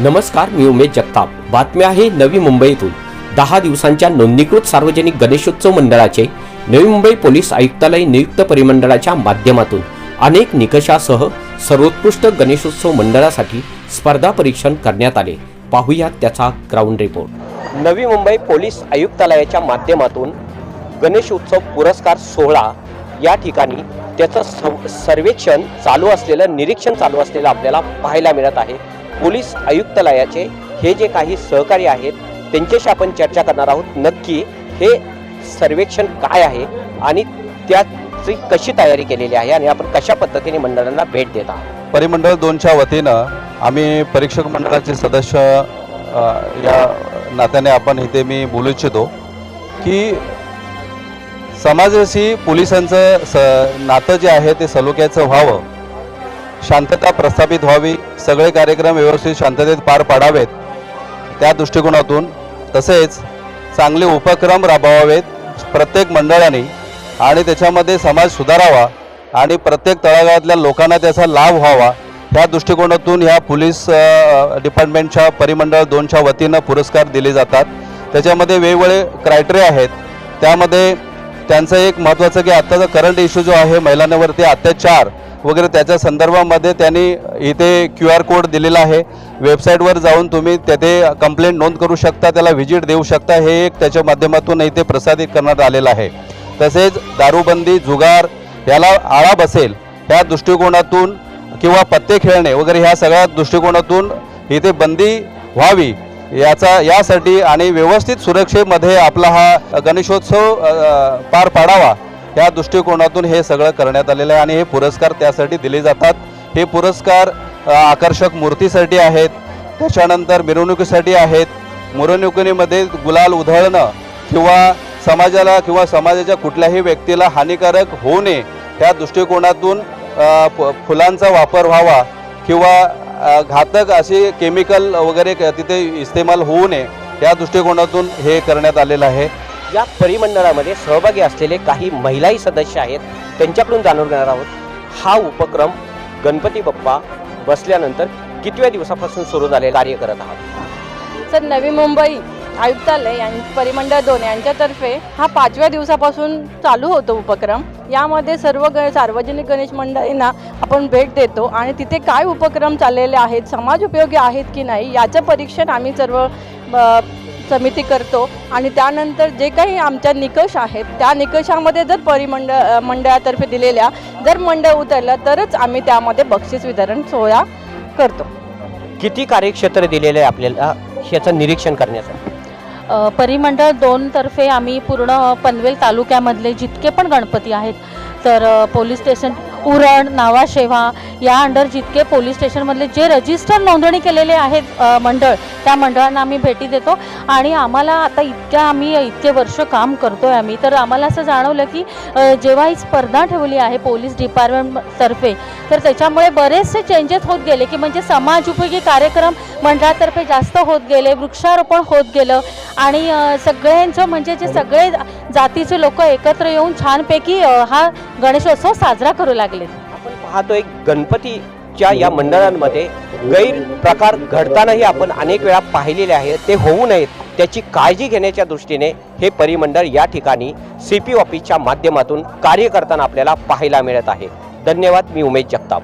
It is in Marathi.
नमस्कार मी उमेश जगताप. बातमी आहे नवी मुंबईतून. दहा दिवसांच्या नोंदणीकृत सार्वजनिक गणेशोत्सव मंडळाचे नवी मुंबई पोलीस आयुक्तालय नियुक्त परिमंडळाच्या माध्यमातून अनेक निकषासह सर्वोत्कृष्ट गणेशोत्सव मंडळासाठी स्पर्धा परीक्षण करण्यात आले. पाहूया त्याचा ground report Navi Mumbai police आयुक्तालयाच्या माध्यमातून गणेशोत्सव पुरस्कार सोहळा. या ठिकाणी त्याचं सं- सर्वेक्षण चालू असलेलं निरीक्षण चालू असलेलं आपल्याला पाहायला मिळत आहे. पोलीस आयुक्तालयाचे हे जे काही सहकारी आहेत त्यांच्याशी आपण चर्चा करणार आहोत. नक्की हे सर्वेक्षण काय आहे आणि त्याची कशी तयारी केलेली आहे आणि आपण कशा पद्धतीने मंडळांना भेट देत आहात? परिमंडळ दोनच्या वतीनं आम्ही परीक्षक मंडळाचे सदस्य या नात्याने आपण इथे मी बोलू इच्छितो की समाजाशी पोलिसांचं स नातं जे आहे ते सलोख्याचं व्हावं. शांतता प्रस्थापित व्हावी सगळे कार्यक्रम व्यवस्थित शांततेत पार पाडावेत. त्या दृष्टिकोनातून तसेच चांगले उपक्रम राबवावेत प्रत्येक मंडळाने आणि त्याच्यामध्ये समाज सुधारावा आणि प्रत्येक तळागाळातल्या लोकांना त्याचा लाभ व्हावा. त्या दृष्टिकोनातून ह्या पोलीस डिपार्टमेंटच्या परिमंडळ दोनच्या वतीनं पुरस्कार दिले जातात. त्याच्यामध्ये वेगवेगळे क्रायटेरिया आहेत. त्यामध्ये त्यांचं एक महत्त्वाचं की आत्ताचा करंट इश्यू जो आहे महिलांवरती अत्याचार वगैरे त्याच्या संदर्भामध्ये त्यांनी इथे क्यू आर कोड दिलेला आहे. वेबसाईटवर जाऊन तुम्ही तेथे कंप्लेंट नोंद करू शकता त्याला व्हिजिट देऊ शकता. हे एक त्याच्या माध्यमातून इथे प्रसारित करण्यात आलेलं आहे. तसेच दारूबंदी जुगार याला आळा बसेल. ह्या दृष्टिकोनातून किंवा पत्ते खेळणे वगैरे ह्या सगळ्या दृष्टिकोनातून इथे बंदी व्हावी याचा यासाठी आणि व्यवस्थित सुरक्षेमध्ये आपला हा गणेशोत्सव पार पाडावा. या दृष्टिकोनातून हे सगळं करण्यात आलेलं आहे आणि हे पुरस्कार त्यासाठी दिले जातात. हे पुरस्कार आकर्षक मूर्तीसाठी आहेत. त्याच्यानंतर मिरवणुकीसाठी आहेत. मिरवणुकीमध्ये गुलाल उधळणं किंवा समाजाला किंवा समाजाच्या कुठल्याही व्यक्तीला हानिकारक होऊ नये त्या दृष्टिकोनातून फुलांचा वापर व्हावा किंवा घातक असे केमिकल वगैरे क- तिथे इस्तेमाल होऊ नये या दृष्टिकोनातून हे करण्यात आलेलं आहे. या परिमंडळामध्ये सहभागी असलेले काही महिलाही सदस्य आहेत त्यांच्याकडून जाणून घेणार आहोत. हा उपक्रम गणपती बाप्पा बसल्यानंतर कितव्या दिवसापासून सुरू झाले कार्य करत आहात? सर नवी मुंबई आयुक्तालय यां परिमंडळ दोन यांच्यातर्फे हा पाचव्या दिवसापासून चालू होतो उपक्रम. यामध्ये सर्व ग सार्वजनिक गणेश मंडळींना आपण भेट देतो आणि तिथे काय उपक्रम चाललेले आहेत समाज उपयोगी आहेत की नाही याचं परीक्षण आम्ही सर्व समिती करतो आणि त्यानंतर जे काही आमच्या निकष आहेत त्या निकषामध्ये जर परिमंडळ मंडळातर्फे दिलेल्या जर मंडळ उतरलं तरच आम्ही त्यामध्ये बक्षीस वितरण सोहळा करतो. किती कार्यक्षेत्र दिलेले आहे आपल्याला? ह्याचं निरीक्षण करण्यासाठी अ, परिमंडळ दोनतर्फे आम्ही पूर्ण पनवेल तालुक्यामधले जितके पण गणपती आहेत तर अ, पोलीस स्टेशन उरण नावाशेवा या अंडर जितके पोलीस स्टेशनमधले जे रजिस्टर नोंदणी केलेले आहेत मंडळ त्या मंडळांना आम्ही भेटी देतो. आणि आम्हाला आता इतक्या आम्ही इतके वर्ष काम करतो आहे आम्ही तर आम्हाला असं जाणवलं की जेव्हा ही स्पर्धा ठेवली आहे पोलीस डिपार्टमेंटतर्फे तर त्याच्यामुळे बरेचसे चेंजेस होत गेले की म्हणजे समाज उपयोगी कार्यक्रम मंडळातर्फे जास्त होत गेले वृक्षारोपण होत गेलं. आणि सगळ्यांचं म्हणजे जे सगळे जातीचे लोक एकत्र येऊन छानपैकी हा गणेशोत्सव साजरा करू लागले. आपण पाहतो एक गणपतीच्या या मंडळांमध्ये गैरप्रकार घडतानाही आपण अनेक वेळा पाहिलेले आहेत ते होऊ नयेत. त्याची काळजी घेण्याच्या दृष्टीने हे परिमंडळ या ठिकाणी सी पी ऑफिसच्या माध्यमातून कार्य करताना आपल्याला पाहायला मिळत आहे. धन्यवाद. मी उमेश जगताप.